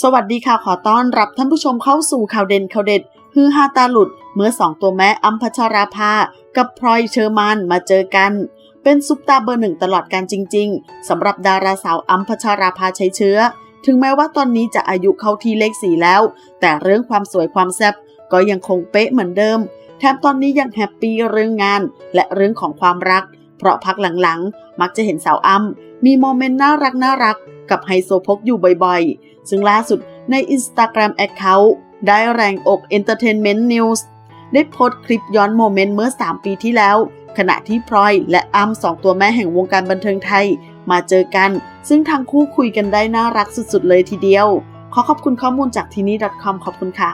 สวัสดีค่ะขอต้อนรับท่านผู้ชมเข้าสู่ข่าวเด่นข่าวเด็ดฮือฮาตาหลุด เมื่อสองตัวแม่อัมพัชราภา กับพลอยเชอร์มานมาเจอกัน เป็นซุปตาเบอร์หนึ่งตลอดการจริง ๆสำหรับดาราสาวอัมพัชราภาใชัยเชื้อ ถึงแม้ว่าตอนนี้จะอายุเข้าที่เลขสี่แล้ว แต่เรื่องความสวยความแซ่บก็ยังคงเป๊ะเหมือนเดิม แถมตอนนี้ยังแฮปปี้เรื่องงาน และเรื่องของความรัก เพราะพักหลังๆ มักจะเห็นสาวอ้ำ มีโมเมนต์น่ารักน่ารักกับไฮโซพกอยู่บ่อยๆ ซึ่งล่าสุดใน Instagram Account ได้แรงอก Entertainment News ได้โพสต์คลิปย้อนโมเมนต์เมื่อ 3 ปีที่แล้ว ขณะที่พลอยและอ้ำสองตัวแม่แห่งวงการบันเทิงไทย มาเจอกัน ซึ่งทั้งคู่คุยกันได้น่ารักสุดๆเลยทีเดียว ขอขอบคุณข้อมูลจากที่นี่ .com ขอบคุณค่ะ